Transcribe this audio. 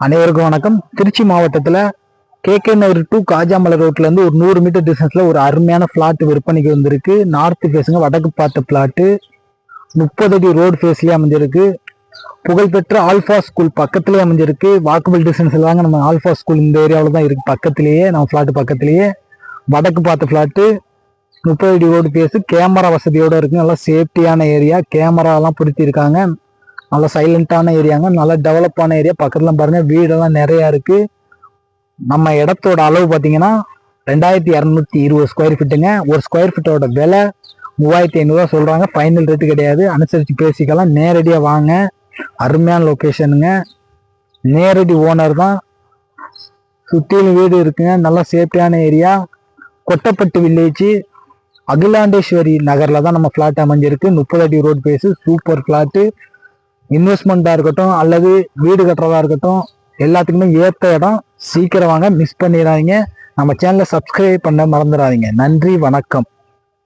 அனைவருக்கும் வணக்கம். திருச்சி மாவட்டத்தில் கேகே நகர் டு காஜாமலை ரோட்லேருந்து ஒரு நூறு மீட்டர் டிஸ்டன்ஸில் ஒரு அருமையான ஃப்ளாட் விற்பனைக்கு வந்திருக்கு. நார்த்து ஃபேஸுங்க வடக்கு பார்த்த ஃப்ளாட்டு முப்பது அடி ரோடு ஃபேஸ்லேயே அமைஞ்சிருக்கு. புகழ்பெற்ற ஆல்ஃபா ஸ்கூல் பக்கத்துலேயே அமைஞ்சிருக்கு. வாக்குபிள் டிஸ்டன்ஸில் தாங்க நம்ம ஆல்ஃபா ஸ்கூல் இந்த ஏரியாவில் தான் இருக்குது பக்கத்துலேயே நம்ம ஃப்ளாட்டு பக்கத்துலேயே. வடக்கு பார்த்த ஃப்ளாட்டு முப்பது அடி ரோடு ஃபேஸு கேமரா வசதியோடு இருக்குது நல்லா சேஃப்டியான ஏரியா கேமராலாம் பொருத்தியிருக்காங்க நல்லா சைலண்டான ஏரியாங்க நல்லா டெவலப்பான ஏரியா பக்கத்தில் பாருங்க வீடெல்லாம் நிறையா இருக்குது நம்ம இடத்தோட அளவு பார்த்தீங்கன்னா ரெண்டாயிரத்தி இரநூத்தி இருபது ஸ்கொயர் ஃபீட்டுங்க ஒரு ஸ்கொயர் ஃபீட்டோட விலை மூவாயிரத்தி ஐநூறுரூவா சொல்கிறாங்க ஃபைனல் ரேட்டு கிடையாது. அனுசரித்து பேசிக்கலாம். நேரடியாக வாங்க. அருமையான லொக்கேஷனுங்க நேரடி ஓனர் தான். சுற்றிலும் வீடு இருக்குங்க. நல்லா சேஃப்டியான ஏரியா கொட்டப்பட்டு வில்லேஜ் அகிலாண்டேஸ்வரி நகரில் தான் நம்ம ஃப்ளாட் அமைஞ்சிருக்கு. முப்பது அடி ரோடு பேஸு சூப்பர் ஃப்ளாட்டு இன்வெஸ்ட்மெண்ட்டாக இருக்கட்டும் அல்லது வீடு கட்டுறதா இருக்கட்டும் எல்லாத்துக்குமே ஏற்ற இடம். சீக்கிரம் வாங்க மிஸ் பண்ணிடாதீங்க. நம்ம சேனலை சப்ஸ்கிரைப் பண்ண மறந்துடாதீங்க. நன்றி வணக்கம்.